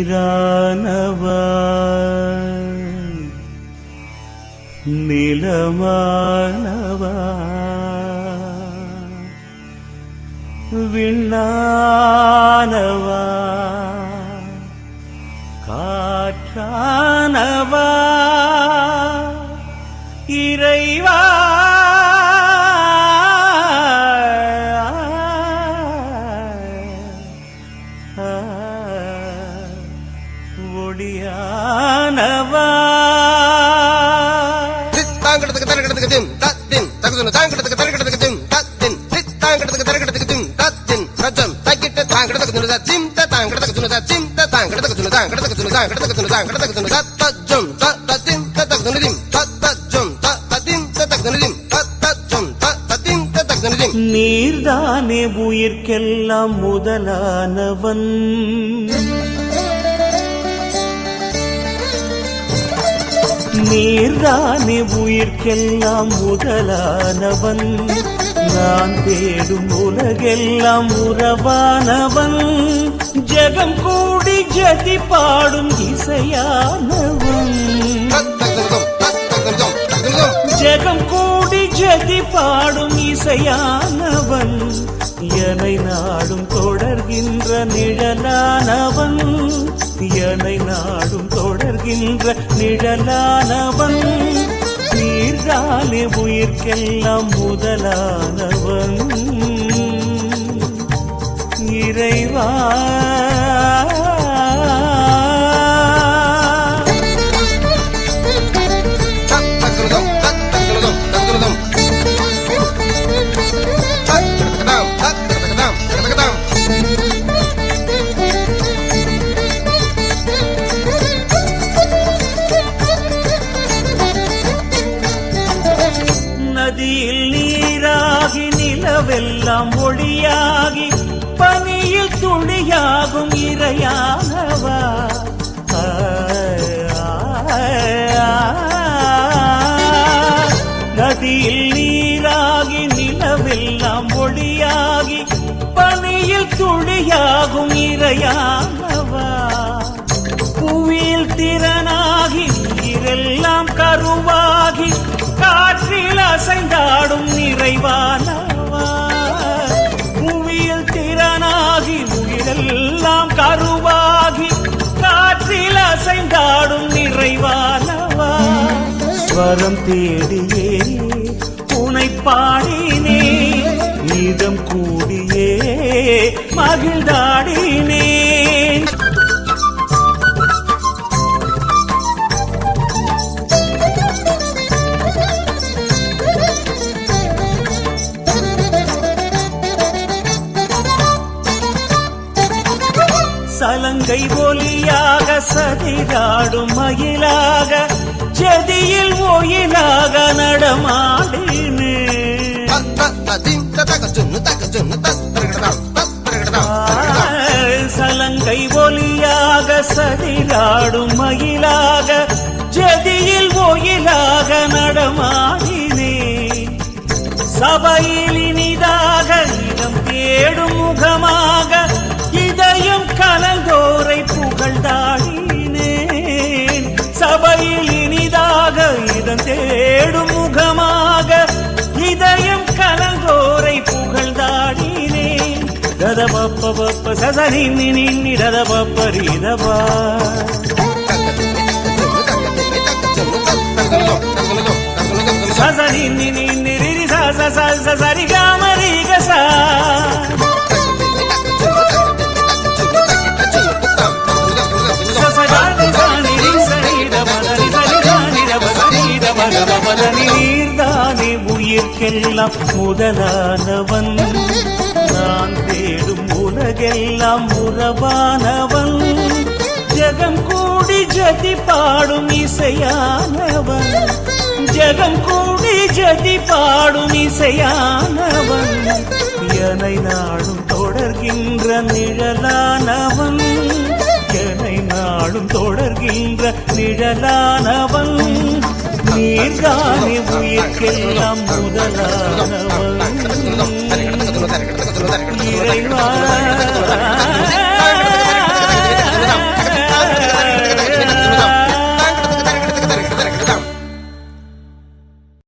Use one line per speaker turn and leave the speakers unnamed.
நீரானவா நிலமானவா விண்ணானவா காற்றானவா இறைவா
தத்தின் தாங்கடத்துக்கு தரகடத்துக்கு Thiem தத்தின் தாங்கடத்துக்கு தரகடத்துக்கு Thiem தத்தின் ரஜம் தக்கிட்ட தாங்கடத்துக்கு துணுதா திம் தாங்கடத்துக்கு துணுதா திம் தாங்கடத்துக்கு துணுதா தாங்கடத்துக்கு துணுதா தாங்கடத்துக்கு துணுதா தாங்கடத்துக்கு துணுதா தஜம் தத்தின் தத்தக்கு திம் தத்தஜம் தத்தின் தத்தக்கு திம். தத்தஜம் தத்தின் தத்தக்கு திம்.
நீர்தானே உயிர்க்கெல்லாம் முதலானவன். நீர்தானே உயிர்க்கெல்லாம் முதலானவன். நான் தேடும் உலகெல்லாம் உறவானவன். ஜெகம் கூடி ஜதி பாடும் இசையானவன்.
தத்தகுதும்
ஜெகம் கூடி ஜதி பாடும் இசையானவன். எனை நாடும் தொடர்கின்ற நிழலானவன். எனை நாடும் தொடர்கின்ற நிழலானவன். நீர்காலே உயிர்க்கெல்லாம் முதலானவன். இறைவா ஆகி பனியில் துணியாகும் இரையானவா? நதியில் நீராகி நிலவெல்லாம் மொழியாகி பனியில் துளியாகும் இரையானவா? புவியில் திறனாகி நீரெல்லாம் கருவாகி காற்றில் அசைந்தாடும் நிறைவான வரம் தேடியே உனை பாடினே இதம் கூடியே மகிழ்ந்தாடினே. சலங்கை ஒலியாக சதிராடும் மயிலாக ஜதியில் கோயிலாக நடமாடினே. சலங்கை ஒலியாக சதிராடும் மயிலாக ஜதியில் கோயிலாக நடமாடினே. சபையில் இனிதாக இடம் தேடும் முகமாக இதயம் கலந்தோரை புகழ்ந்தாடினேன். சபையில் இடம் தேடும் முகமாக இதயம் கலந்தோரை புகழ்ந்தாடினேன் ரத பப்ப பப்ப சசனி நின்னி ரத பப்ப ரீதபா சசனி நின்னி ரிரி ச ச ச ச சரி காமரி உயிர்க்கெல்லாம் முதலானவன். நான் தேடும் உலகெல்லாம் உறவானவன். ஜகம் கூடி ஜதி பாடும் இசையானவன். ஜகம் கூடி ஜதி பாடும் இசையானவன். எனை நாடும் தொடர்கின்ற நிழலானவன். எனை நாடும் தொடர்கின்ற நிழலானவன். நீர்தானே உயிர்க்கெல்லாம் முதலானவன் இறைவா